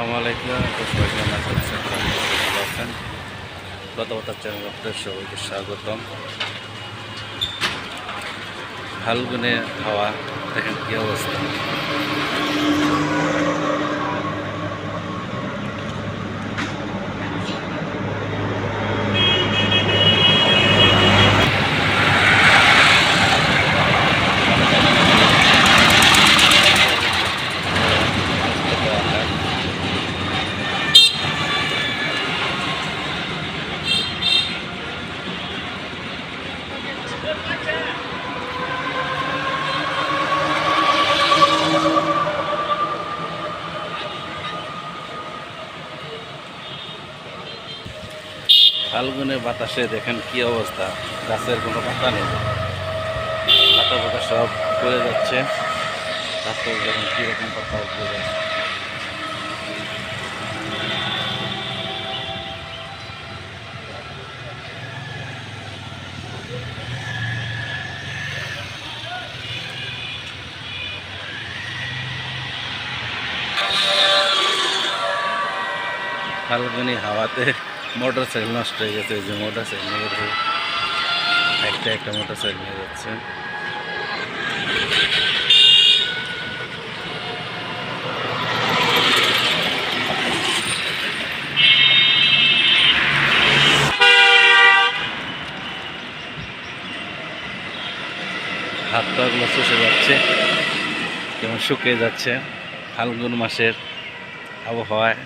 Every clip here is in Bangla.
আসসালামু আলাইকুম। তো সবাই কেমন আছেন? ভালো আছেন। গতবতার চ্যানেল আপনাদের সবাইকে ফাল্গুনে হাওয়া, দেখেন কী অবস্থা। ফাল্গুনে বাতাসে দেখেন কি অবস্থা। গাছের কোনো পাতা নেই। পাতা পাতা সব পড়ে যাচ্ছে। তারপর দেখেন কীরকম পাতা পড়ে যাচ্ছে ফাল্গুনি হাওয়াতে মোটর সাইকেল নষ্ট হয়ে গেছে, এই যে মোটর সাইকেল একটা একটা মোটর সাইকেল নিয়ে যাচ্ছে। হাত পাগুলো চষে যাচ্ছে যেমন শুকিয়ে যাচ্ছে। ফাল্গুন মাসের আবহাওয়ায়।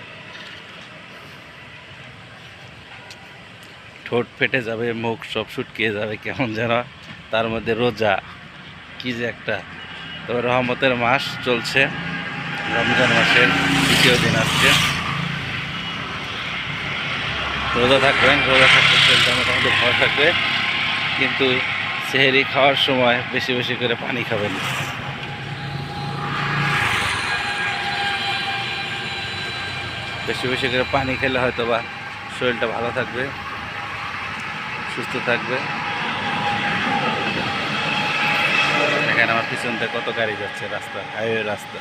ঠোঁট ফেটে যাবে, মুখ সব শুটকিয়ে যাবে, কেমন যেন তার মধ্যে রোজা। কি যে একটা। তবে রহমতের মাস চলছে, রমজান মাসের দ্বিতীয় দিন আজকে। রোজা থাকবেন, রোজা থাকতে চলতে মোটামুটি ভালো থাকবে, কিন্তু সেহেরি খাওয়ার সময় বেশি বেশি করে পানি খাবেন। বেশি বেশি করে পানি খেলে হয়তো বা শরীরটা ভালো থাকবে। সুস্থ থাকবে। এখানে আমার পিছনটা কত গাড়ি যাচ্ছে, রাস্তা, হাইওয়ে রাস্তা।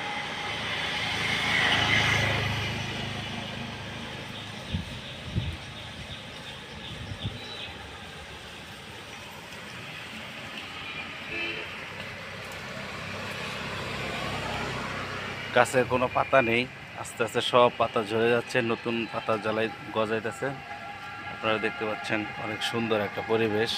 গাছের কোনো পাতা নেই, আস্তে আস্তে সব পাতা ঝরে যাচ্ছে, নতুন পাতা জ্বালাই গজাইতেছে। আপনারা দেখতে পাচ্ছেন অনেক সুন্দর একটা পরিবেশ।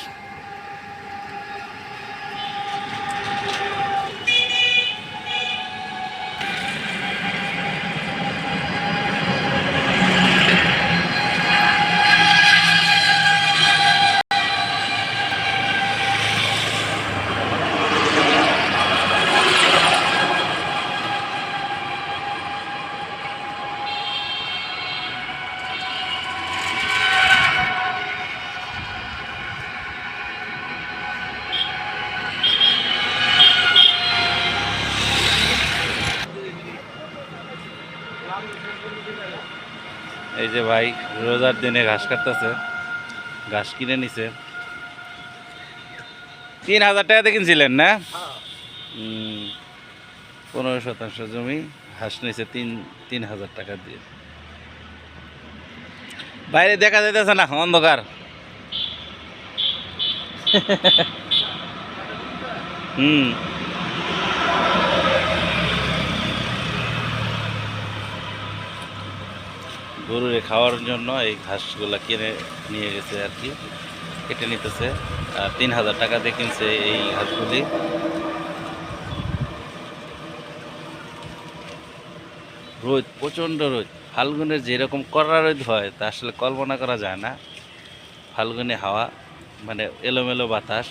এই যে ভাই, রোজার দিনে ঘাস কাটতেছে, ঘাস কিনে নিছে। তিন হাজার টাকাতে কিনছিলেন না? পনেরো শতাংশ জমি, ঘাস নিছে তিন তিন হাজার টাকা দিয়ে। বাইরে দেখা যাইতেছে না, অন্ধকার। হুম। গরুরে খাওয়ার জন্য এই ঘাসগুলা কিনে নিয়ে গেছে আর কি, কেটে নিতেছে। আর তিন হাজার টাকা দিয়ে কিনছে এই ঘাসগুলি। রোদ, প্রচণ্ড রোদ। ফাল্গুনের যেরকম কড়া রোদ হয়, তা আসলে কল্পনা করা যায় না। ফাল্গুনে হাওয়া মানে এলোমেলো বাতাস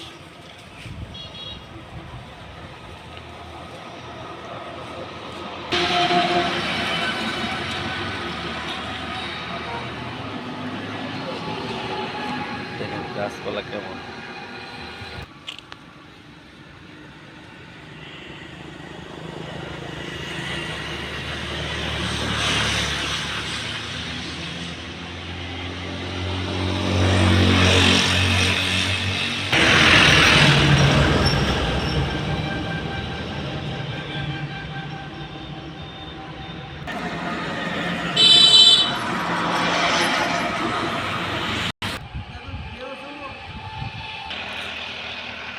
দেখেন গাছপালা কেমন?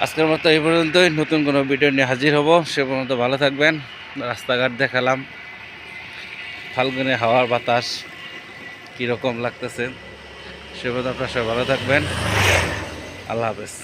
আজকের মতো এই পর্যন্তই। নতুন কোনো ভিডিও নিয়ে হাজির হব। সে পর্যন্ত ভালো থাকবেন। রাস্তাঘাট দেখালাম। ফাল্গুনে হাওয়ার বাতাস কীরকম লাগতেছে, সে পর্যন্ত আপনার সবাই ভালো থাকবেন। আল্লাহ হাফেজ।